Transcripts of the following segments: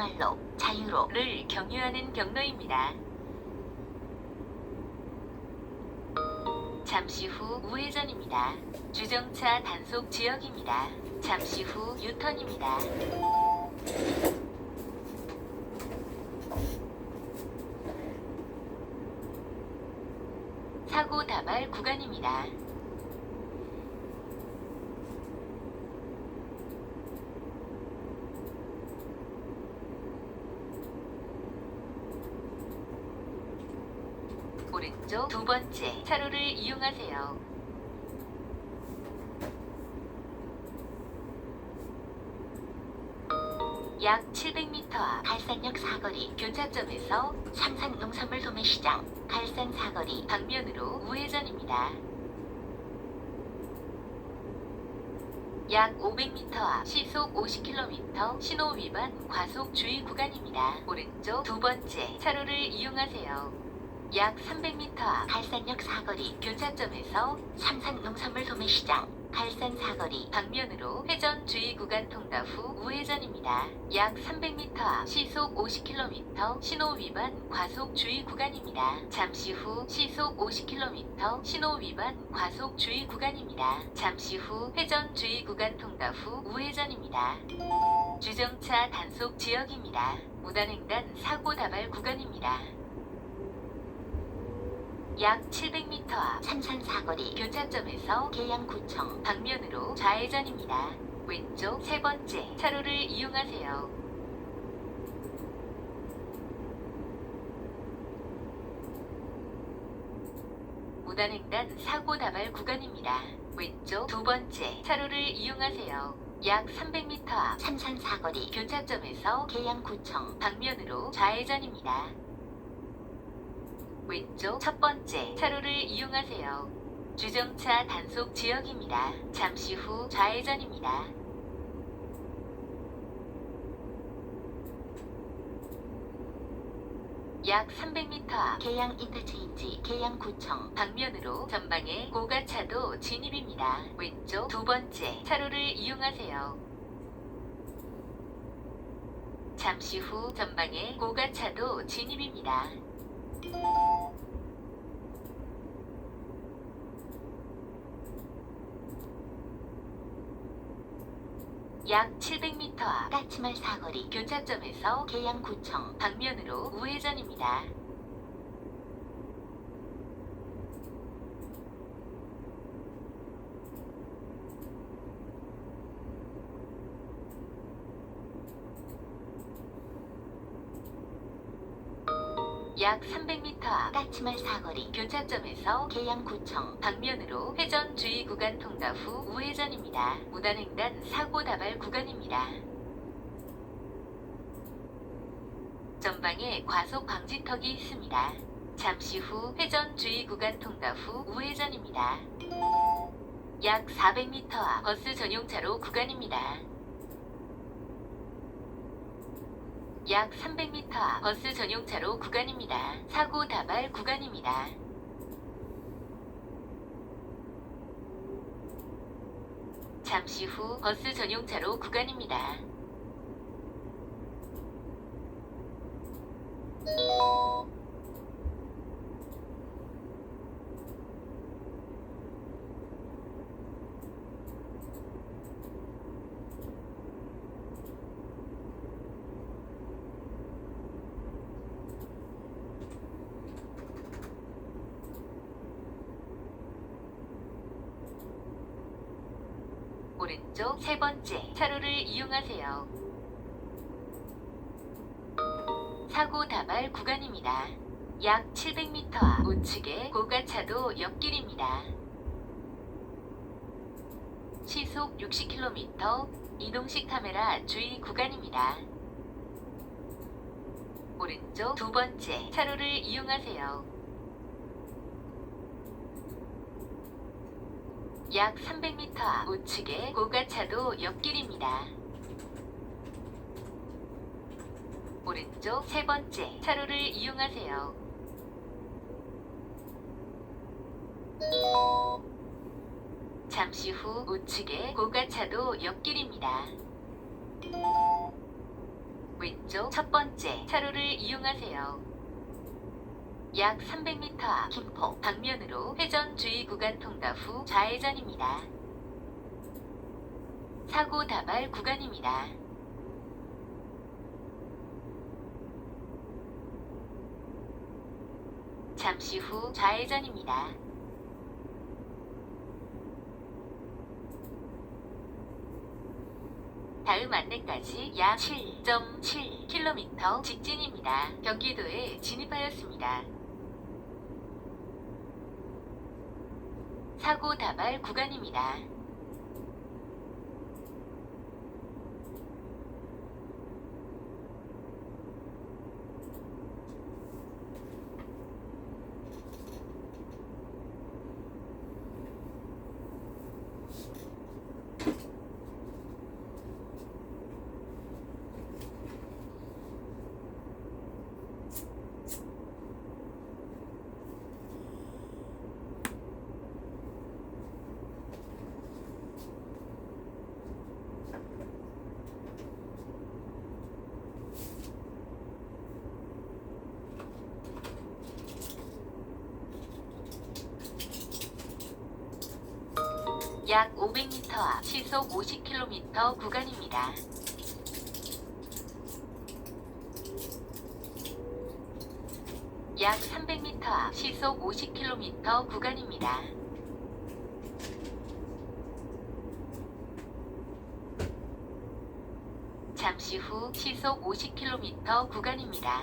얼말로 자유로 를 경유하는 경로입니다. 잠시 후 우회전입니다. 주정차 단속 지역입니다. 잠시 후 유턴입니다. 사고 다발 구간입니다. 오른쪽 두 번째 차로를 이용하세요. 약 700m 앞 갈산역 사거리 교차점에서 삼산 농산물 도매시장 갈산 사거리 방면으로 우회전입니다. 약 500m 앞 시속 50km 신호 위반 과속 주의 구간입니다. 오른쪽 두 번째 차로를 이용하세요. 약 300m 앞 갈산역 사거리 교차점에서 삼산 농산물 도매시장 갈산 사거리 방면으로 회전 주의 구간 통과 후 우회전입니다. 약 300m 앞 시속 50km 신호 위반 과속 주의 구간입니다. 잠시 후 시속 50km 신호 위반 과속 주의 구간입니다. 잠시 후 회전 주의 구간 통과 후 우회전입니다. 주정차 단속 지역입니다. 무단횡단 사고 다발 구간입니다. 약 700m 앞 삼산 사거리 교차점에서 계양구청 방면으로 좌회전입니다. 왼쪽 세 번째 차로를 이용하세요. 무단횡단 사고 다발 구간입니다. 왼쪽 두 번째 차로를 이용하세요. 약 300m 앞 삼산 사거리 교차점에서 계양구청 방면으로 좌회전입니다. 왼쪽 첫 번째 차로를 이용하세요. 주정차 단속 지역입니다. 잠시 후 좌회전입니다. 약 300m 앞 계양 인터체인지 계양구청 방면으로 전방에 고가차도 진입입니다. 왼쪽 두 번째 차로를 이용하세요. 잠시 후 전방에 고가차도 진입입니다. 약 700m 앞 까치말 사거리 교차점에서 계양구청 방면으로 우회전입니다. 약 300m 앞 까치말 사거리 교차점에서 계양구청 방면으로 회전 주의 구간 통과 후 우회전입니다. 무단횡단 사고 다발 구간입니다. 전방에 과속 방지턱이 있습니다. 잠시 후 회전 주의 구간 통과 후 우회전입니다. 약 400m 앞 버스 전용차로 구간입니다. 약 300m 앞 버스 전용차로 구간입니다. 사고 다발 구간입니다. 잠시 후 버스 전용차로 구간입니다. 오른쪽 세 번째 차로를 이용하세요. 사고 다발 구간입니다. 약 700m 앞 우측에 고가차도 옆길입니다. 시속 60km 이동식 카메라 주의 구간입니다. 오른쪽 두 번째 차로를 이용하세요. 약 300m 앞 우측에 고가차도 옆길입니다. 오른쪽 세 번째 차로를 이용하세요. 잠시 후 우측에 고가차도 옆길입니다. 왼쪽 첫 번째 차로를 이용하세요. 약 300m 앞 김포 방면으로 회전 주의 구간 통과 후 좌회전입니다. 사고 다발 구간입니다. 잠시 후 좌회전입니다. 다음 안내까지 약 7.7km 직진입니다. 경기도에 진입하였습니다. 사고 다발 구간입니다. 약 500m 앞 시속 50km 구간입니다. 약 300m 앞 시속 50km 구간입니다. 잠시 후 시속 50km 구간입니다.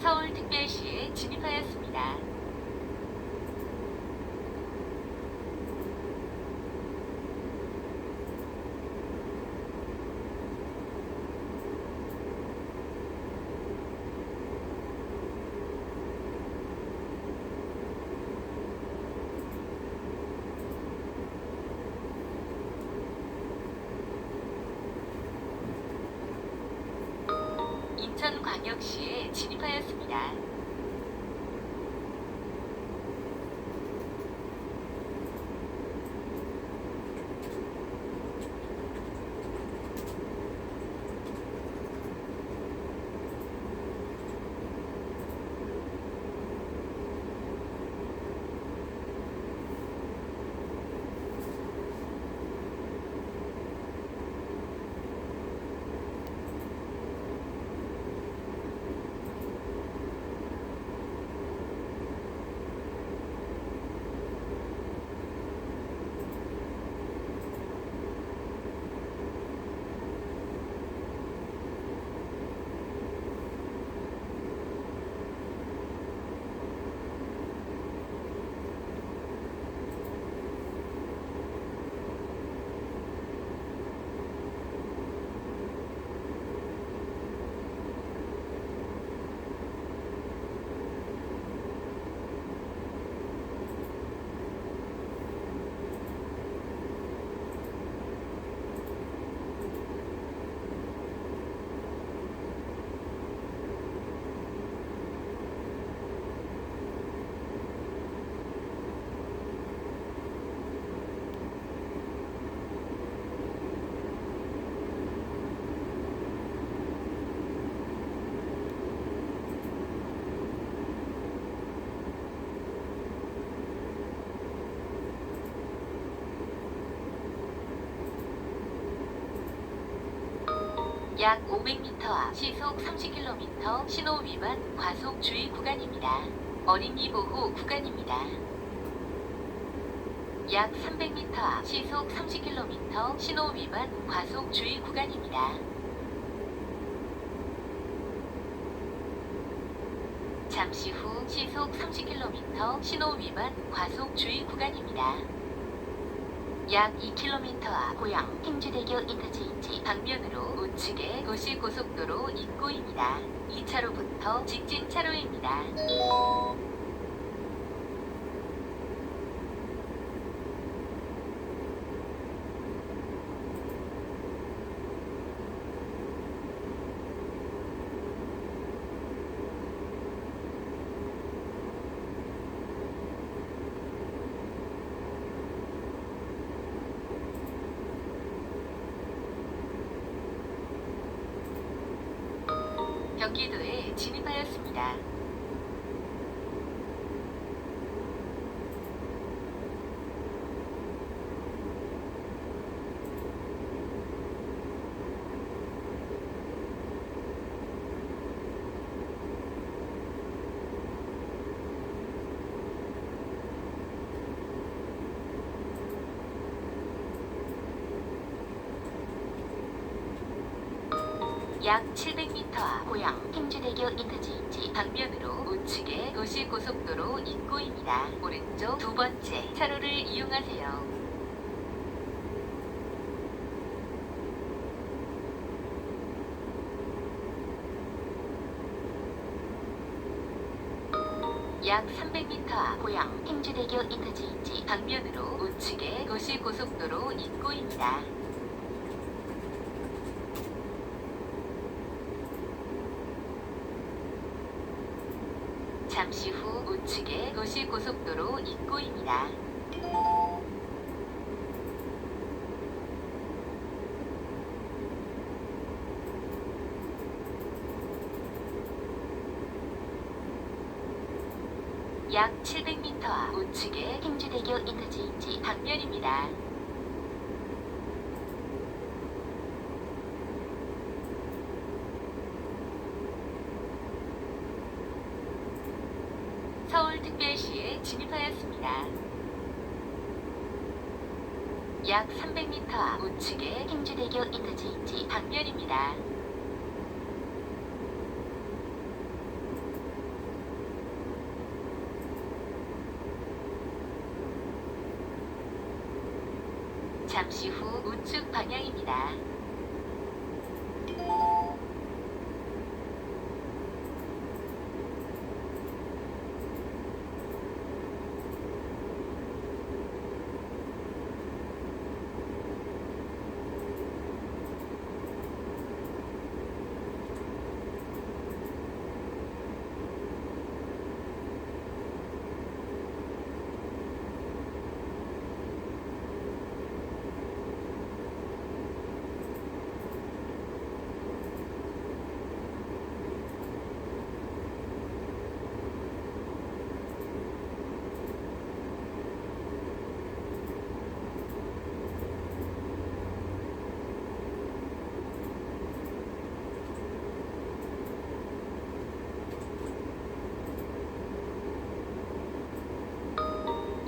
서울특별시에 진입하였습니다. 인천광역시에 진입하였습니다. 약 500m 앞 시속 30km 신호 위반 과속 주의 구간입니다. 어린이 보호 구간입니다. 약 300m 앞 시속 30km 신호 위반 과속 주의 잠시 후 시속 30km 신호 위반 과속 주의 구간입니다. 약 2km 앞 고양 행주대교 인터체인지 방면으로 우측에 도시고속도로 입구입니다. 2차로부터 직진 차로입니다. 경기도에 진입하였습니다. 약 700m 앞 고양 행주대교 인터체인지 방면으로 우측에 도시고속도로 입구입니다. 오른쪽 두 번째 차로를 이용하세요. 약 300m 앞 고양 행주대교 인터체인지 방면으로 우측에 도시고속도로 입구입니다. 잠시 후 우측에 도시고속도로 입구입니다. 약 700m 앞 우측에 행주대교 인터체인지 방면입니다. 서울특별시에 진입하였습니다. 약 300m 앞 우측에 행주대교 인터체인지 방면입니다. 잠시 후 우측 방향입니다.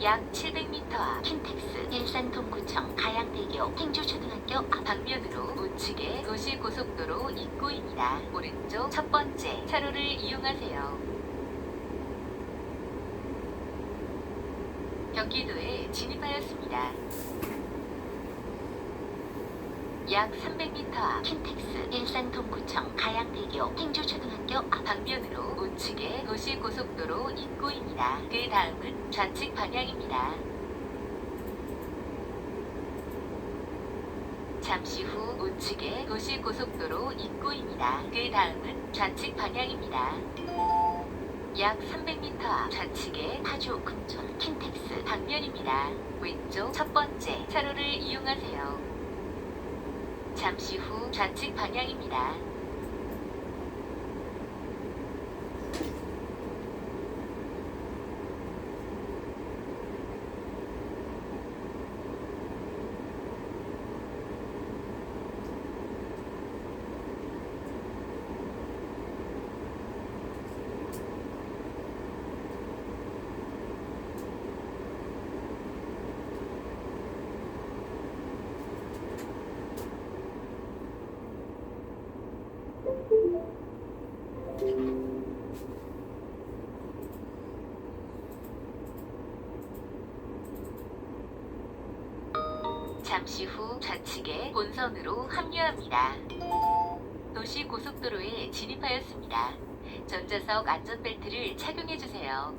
약 700m 앞 킨텍스 일산 동구청 가양대교 행주초등학교 앞 방면으로 우측에 도시고속도로 입구입니다. 오른쪽 첫 번째 차로를 이용하세요. 경기도에 진입하였습니다. 약 300m 앞 킨텍스 일산 동구청 가양대교 행주초등학교 앞 방면으로 우측에 도시고속도로 입구입니다. 그 다음은 좌측 방향입니다. 잠시 후 우측에 도시고속도로 입구입니다. 그 다음은 좌측 방향입니다. 약 300m 앞 좌측에 파주 금촌 킨텍스 방면입니다. 왼쪽 첫 번째 차로를 이용하세요. 잠시 후 좌측 방향입니다. 잠시 후 좌측에 본선으로 합류합니다. 도시 고속도로에 진입하였습니다. 전자석 안전벨트를 착용해 주세요.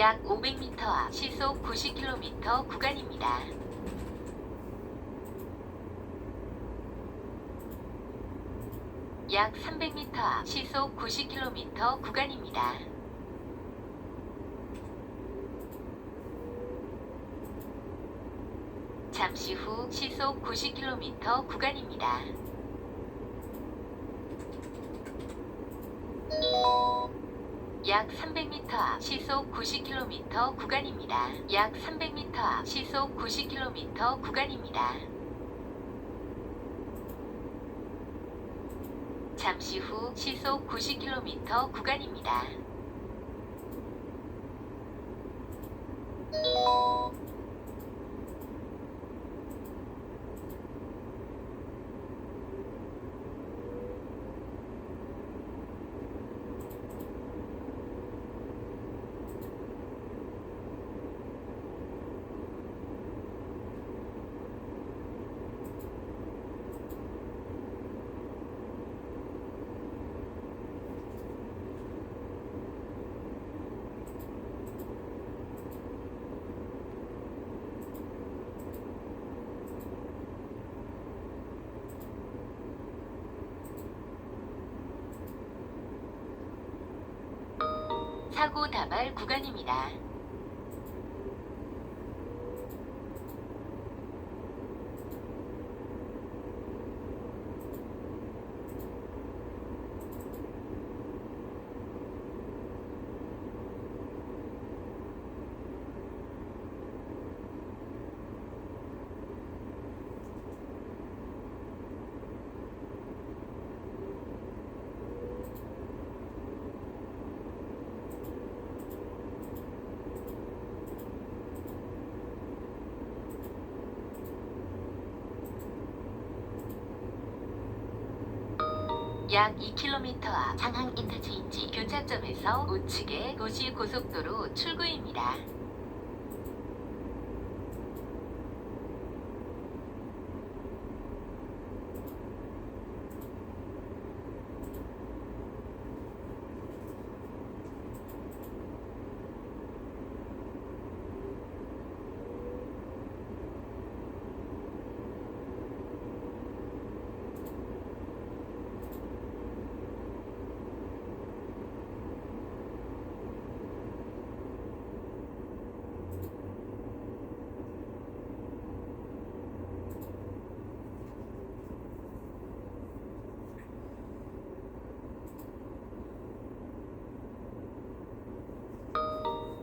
약 500m 앞 시속 90km 구간입니다. 약 300m 앞 시속 90km 구간입니다. 잠시 후 시속 90km 구간입니다. 약 300m 앞 시속 90km 구간입니다. 약 300m 앞 시속 90km 구간입니다. 잠시 후 시속 90km 구간입니다. 사고 다발 구간입니다. 약 2km 앞 장항 인터체인지 교차점에서 우측에 도시 고속도로 출구입니다.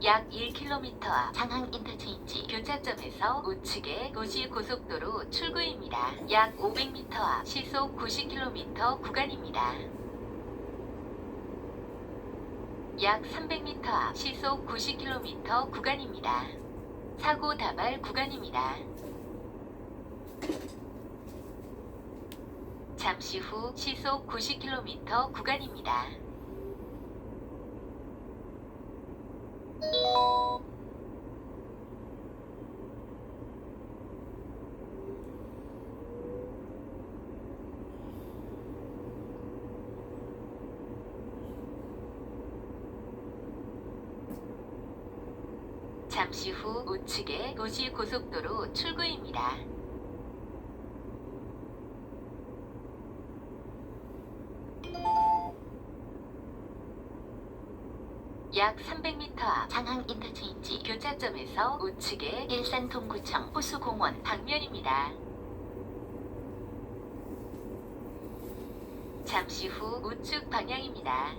약 1km 앞 장항 인터체인지 교차점에서 우측에 도시 고속도로 출구입니다. 약 500m 앞 시속 90km 구간입니다. 약 300m 앞 시속 90km 구간입니다. 사고 다발 구간입니다. 잠시 후 시속 90km 구간입니다. 잠시 후 우측에 도시 고속도로 출구입니다. 약 300m 앞 장항 인터체인지 교차점에서 우측에 일산 동구청 호수공원 방면입니다. 잠시 후 우측 방향입니다.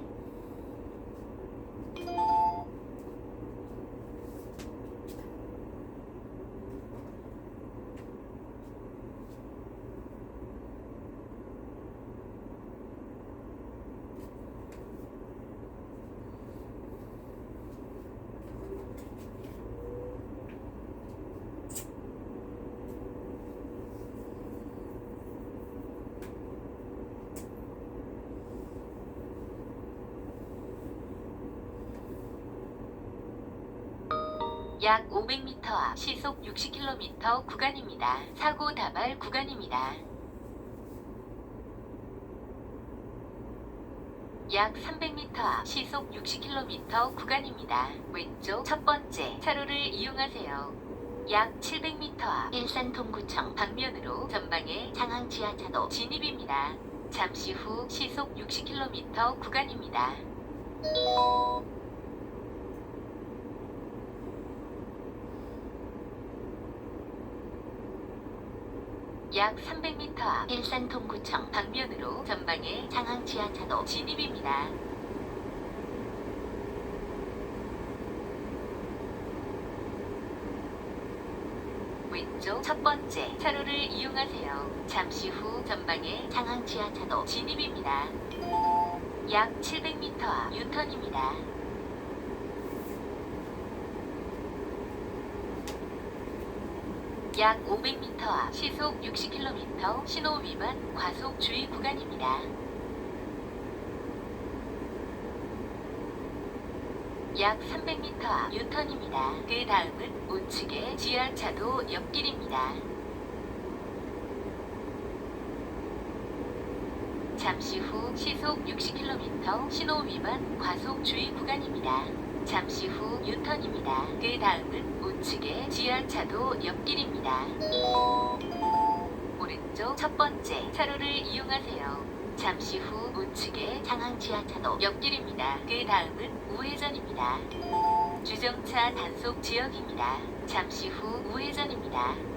약 500m 앞 시속 60km 구간입니다. 사고 다발 구간입니다. 약 300m 앞 시속 60km 구간입니다. 왼쪽 첫 번째 차로를 이용하세요. 약 700m 앞 일산 동구청 방면으로 전방에 상항 지하차도 진입입니다. 잠시 후 시속 60km 구간입니다. 약 300m 앞 일산 동구청 방면으로 전방에 상항 지하차도 진입입니다. 왼쪽 첫 번째 차로를 이용하세요. 잠시 후 전방에 상항 지하차도 진입입니다. 약 700m 앞 유턴입니다. 약 500m 앞 시속 60km 신호 위반 과속 주의 구간입니다. 약 300m 앞 유턴입니다. 그 다음은 우측의 지하차도 옆길입니다. 잠시 후 시속 60km 신호 위반 과속 주의 구간입니다. 잠시 후 유턴입니다. 그 다음은 우측의 지하차도 옆길입니다. 오른쪽 첫 번째 차로를 이용하세요. 잠시 후 우측의 상항 지하차도 옆길입니다. 그 다음은 우회전입니다. 주정차 단속 지역입니다. 잠시 후 우회전입니다.